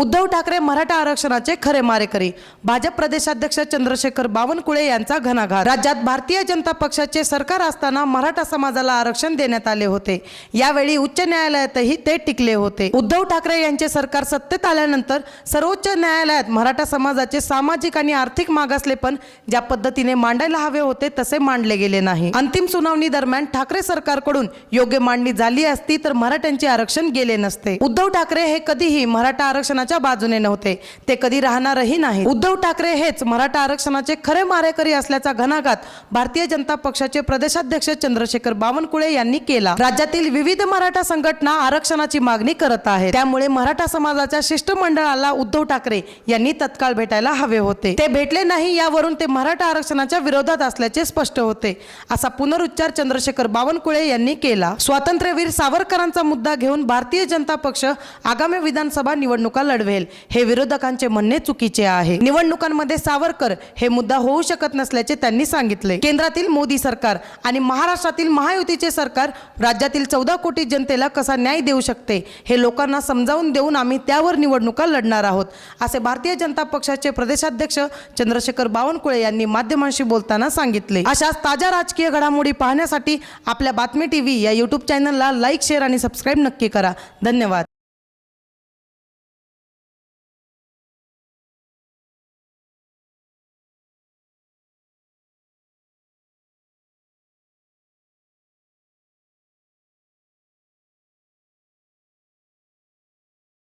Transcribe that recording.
उद्धव ठाकरे मराठा आरक्षणाचे खरे मारेकरी. भाजप प्रदेशाध्यक्ष चंद्रशेखर बावनकुळे यांचा घणाघात. राज्यात भारतीय जनता पक्षाचे सरकार असताना मराठा समाजाला आरक्षण देण्यात आले होते. यावेळी उच्च न्यायालयातही ते टिकले होते. उद्धव ठाकरे यांचे सरकार सत्तेत आल्यानंतर सर्वोच्च न्यायालयात मराठा समाजाचे सामाजिक आणि आर्थिक मागासलेपण ज्या पद्धतीने मांडायला हवे होते तसे मांडले गेले नाही. अंतिम सुनावणी दरम्यान ठाकरे सरकारकडून योग्य मांडणी झाली असती तर मराठ्यांचे आरक्षण गेले नसते. उद्धव ठाकरे हे कधीही मराठा आरक्षणाच्या बाजूने नव्हते. ते कधी राहणारही नाही उद्धव ठाकरे हेच मराठा आरक्षणाचे खरे मारेकरी असल्याचा घणाघात भारतीय जनता पक्षाचे प्रदेशाध्यक्ष चंद्रशेखर बावनकुळे यांनी केला. राज्यातील विविध मराठा संघटना आरक्षणाची मागणी करत आहेत. त्यामुळे मराठा समाजाच्या शिष्टमंडळाला उद्धव ठाकरे यांनी तत्काळ भेटायला हवे होते. ते भेटले नाही यावरून ते मराठा आरक्षणाच्या विरोधात असल्याचे स्पष्ट होते. असा पुनरुच्चार चंद्रशेखर बावनकुळे यांनी केला. स्वातंत्र्यवीर सावरकरांचा मुद्दा घेऊन भारतीय जनता पक्ष आगामी विधानसभा निवडणुका लढवेल हे विरोधकांचे म्हणणे चुकीचे आहे. निवडणुकांमध्ये सावरकर हे मुद्दा होऊ शकत नसल्याचे त्यांनी सांगितले. केंद्रातील मोदी सरकार आणि महाराष्ट्रातील महायुतीचे सरकार राज्यातील चौदा कोटी जनतेला कसा न्याय देऊ शकते हे लोकांना समजावून देऊन आम्ही त्यावर निवडणुका लढणार आहोत असे भारतीय जनता पक्षाचे प्रदेशाध्यक्ष चंद्रशेखर बावनकुळे यांनी माध्यमांशी बोलताना सांगितले. अशाच ताज्या राजकीय घडामोडी पाहण्यासाठी आपल्या बातमी टीव्ही या यूट्यूब चॅनलला लाईक शेअर आणि सबस्क्राईब नक्की करा. धन्यवाद.